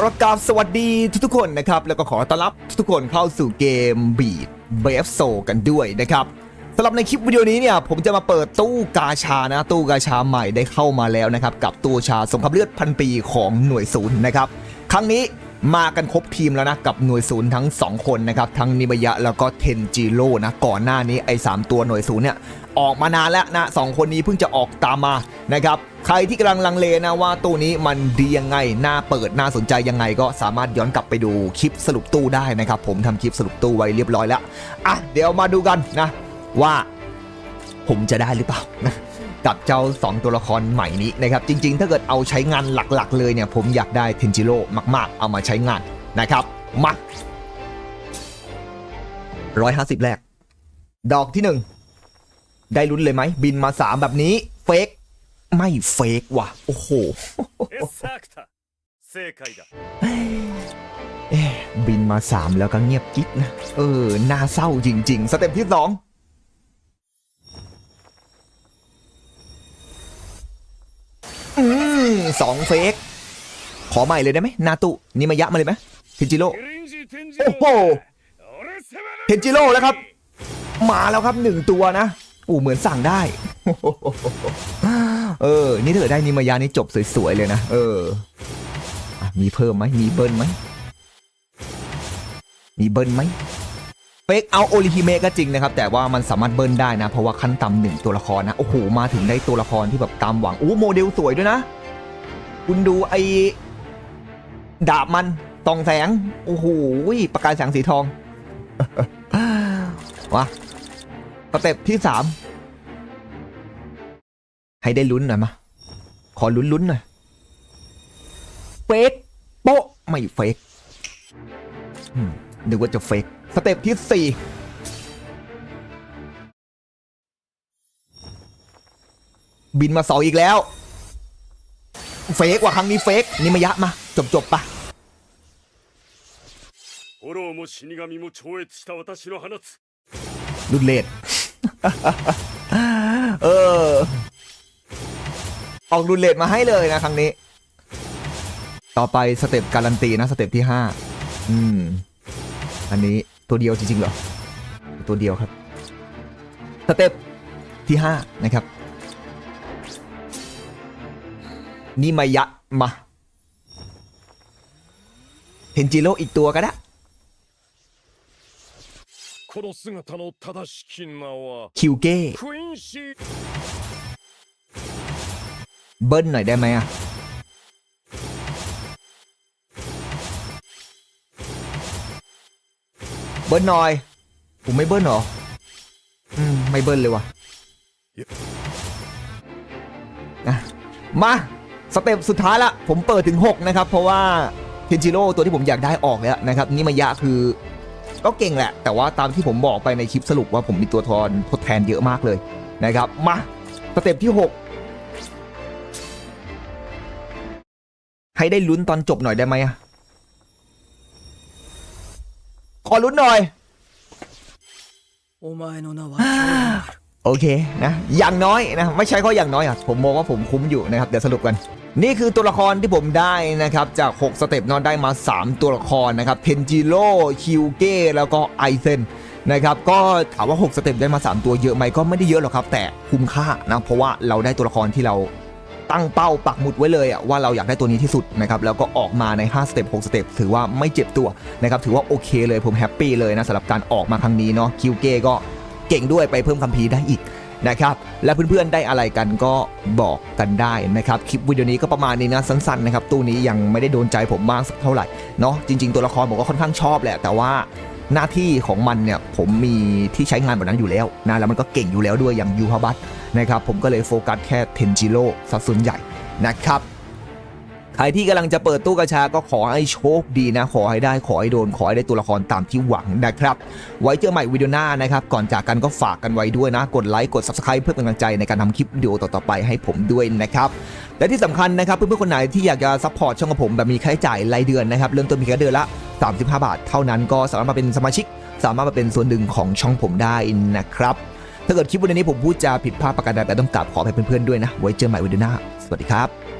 ประกาศสวัสดีทุกๆคนนะครับ แล้วก็ขอต้อนรับทุกๆคนเข้าสู่เกมบีดเบฟโซกันด้วยนะครับสำหรับในคลิปวิดีโอนี้เนี่ยผมจะมาเปิดตู้กาชานะ ตู้กาชาใหม่ได้เข้ามาแล้วนะครับ กับตู้ชาสงครามเลือดพันปีของหน่วยศูนย์นะครับ ครั้งนี้มากันครบทีมแล้วนะ กับหน่วยศูนย์ทั้ง 2 คนนะครับ ทั้งนิมยะแล้วก็เทนจิโร่นะ ก่อนหน้านี้ไอ้3ตัวหน่วยศูนย์เนี่ยออกมานานแล้วนะสองคนนี้เพิ่งจะออกตามมานะครับ ใครที่กำลังลังเลนะว่าตู้นี้มันดียังไง น่าเปิดน่าสนใจยังไง ก็สามารถย้อนกลับไปดูคลิปสรุปตู้ได้นะครับ ผมทำคลิปสรุปตู้ไว้เรียบร้อยแล้วอะเดี๋ยวมาดูกันนะ ว่าผมจะได้หรือเปล่านะกับเจ้า 2 ตัวละครใหม่นี้นะครับจริง ๆ ถ้าเกิดเอาใช้งานหลักๆ เลยเนี่ยผมอยากได้เทนจิโร่มาก ๆ เอามาใช้งานนะครับมา150แรก ดอกที่หนึ่งได้ลุ้นเลยไหม บินมา3แบบนี้ เฟก ไม่เฟกว่ะ โอ้โหเออบินมาสามแล้วก็เงียบกิ๊บนะ เออ น่าเศร้าจริง ๆ สเต็ปที่สองอืมสองเฟก ขอใหม่เลยได้ไหม นาตุนิมายะมาเลยไหมเทนจิโร่ โอ้โห เทนจิโร่แล้วครับ มาแล้วครับหนึ่งตัวนะ โอ้เหมือนสั่งได้ เออ นี่ถ้าเกิดได้นิมายานี่จบสวยๆเลยนะ เอออะมีเพิ่มไหมมีเบิ้ลไหมมีเบิ้ลไหมเฟกเอาโอริฮิเมะก็จริงนะครับ แต่ว่ามันสามารถเบิ้ลได้นะ เพราะว่าขั้นต่ำหนึ่งตัวละครนะ โอ้โห มาถึงได้ตัวละครที่แบบตามหวังโอ้โมเดลสวยด้วยนะ คุณดูไอ้ดาบมันตองแสง โอ้โหประกายแสงสีทองวะ สเต็ปที่สามให้ได้ลุ้นหน่อยมาขอลุ้นลุ้นหน่อยเฟกโปะไม่เฟกนึกว่าจะเฟกสเต็ปที่สี่บินมาสอาอีกแล้ว เฟกว่าครั้งนี้เฟกนี่มายะมา จบจบปะรุนเลด เออ ออกรุ่นเลดมาให้เลยนะครั้งนี้ ต่อไปสเต็ปการันตีนะสเต็ปที่ห้าอืม อันนี้ตัวเดียวจริงๆเหรอ ตัวเดียวครับ สเต็ปที่ห้านะครับนี่มายะมาเทนจิโร่อีกตัวก็ได้ この姿の正しき名は คิวเก้ クインシー เบิ้ลหน่อยได้ไหมอะเบิ้ลหน่อย ผมไม่เบิ้ลเหรอ อืม ไม่เบิ้ลเลยว่ะนะมา สเต็ปสุดท้ายละ ผมเปิดถึง 6 นะครับ เพราะว่าเทนจิโร่ตัวที่ผมอยากได้ออกแล้วนะครับ นี่มายะคือ ก็เก่งแหละ แต่ว่าตามที่ผมบอกไปในคลิปสรุปว่าผมมีตัวทอนทดแทนเยอะมากเลยนะครับ มาสเต็ปที่ 6 ให้ได้ลุ้นตอนจบหน่อยได้ไหมอะขอลุ้นหน่อยโอเคนะอย่างน้อยนะ ไม่ใช่ข้ออย่างน้อยอะผมมองว่าผมคุ้มอยู่นะครับ เดี๋ยวสรุปกัน นี่คือตัวละครที่ผมได้นะครับ จาก 6 สเต็ปนอนได้มา 3 ตัวละครนะครับเทนจิโร่คิวเก้แล้วก็ไอเซนนะครับก็ถามว่า 6 สเต็ปได้มา 3 ตัวเยอะไหมก็ไม่ได้เยอะหรอกครับ แต่คุ้มค่านะเพราะว่าเราได้ตัวละครที่เราตั้งเป้าปักหมุดไว้เลยอะว่าเราอยากได้ตัวนี้ที่สุดนะครับแล้วก็ออกมาใน 5 สเต็ป 6 สเต็ป ถือว่าไม่เจ็บตัวนะครับถือว่าโอเคเลยผมแฮปปี้เลยนะสำหรับการออกมาครั้งนี้เนาะคิวเก้ก็เก่งด้วยไปเพิ่มคัมภีร์ได้อีก นะครับและเพื่อนๆได้อะไรกันก็บอกกันได้นะครับคลิปวิดีโอนี้ก็ประมาณนี้นะสั้นๆนะครับตู้นี้ยังไม่ได้โดนใจผมมากสักเท่าไหร่เนาะจริง ๆ ตัวละครผมก็ค่อนข้างชอบแหละแต่ว่าหน้าที่ของมันเนี่ยผมมีที่ใช้งานแบบนั้นอยู่แล้วนะแล้วมันก็เก่งอยู่แล้วด้วยอย่างยูฮาบัตนะครับผมก็เลยโฟกัสแค่เทนจิโร่สัดส่วนใหญ่นะครับ ใครที่กำลังจะเปิดตู้กระชาก็ขอให้โชคดีนะ ขอให้ได้ขอให้โดน ขอให้ได้ตัวละครตามที่หวังนะครับ ไว้เจอใหม่วิดีโอหน้านะครับ ก่อนจากกันก็ฝากกันไว้ด้วยนะ กดไลค์กด Subscribe เพื่อเป็นกำลังใจในการทำคลิปวิดีโอต่อๆไปให้ผมด้วยนะครับและที่สำคัญนะครับเพื่อนๆคนไหนที่อยากจะซัพพอร์ตช่องของผมแบบมีค่าใช้จ่ายรายเดือนนะครับเริ่มต้นเพียงแค่เดือนละ 35 บาท เท่านั้นก็สามารถมาเป็นสมาชิก สามารถมาเป็นส่วนหนึ่งของช่องผมได้นะครับถ้าเกิดคลิปวิดีโอนี้ผมพูดจาผิดพลาดประการใดแต่ต้องกราบขอให้เพื่อนๆด้วยนะ ไว้เจอใหม่วิดีโอหน้า สวัสดีครับ